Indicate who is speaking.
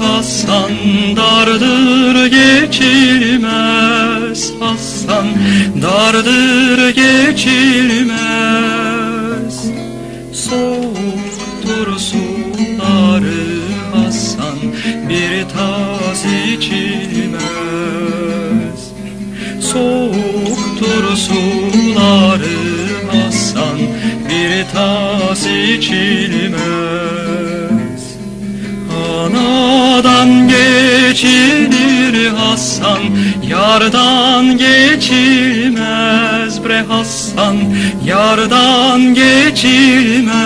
Speaker 1: Hasan dardır geçilmez Hasan dardır geçilmez. Soğuktur suları Hasan bir tas içilmez. Soğuktur suları Hasan bir tas içilmez. Hasan Yardan geçilmez bre Hasan Yardan geçilmez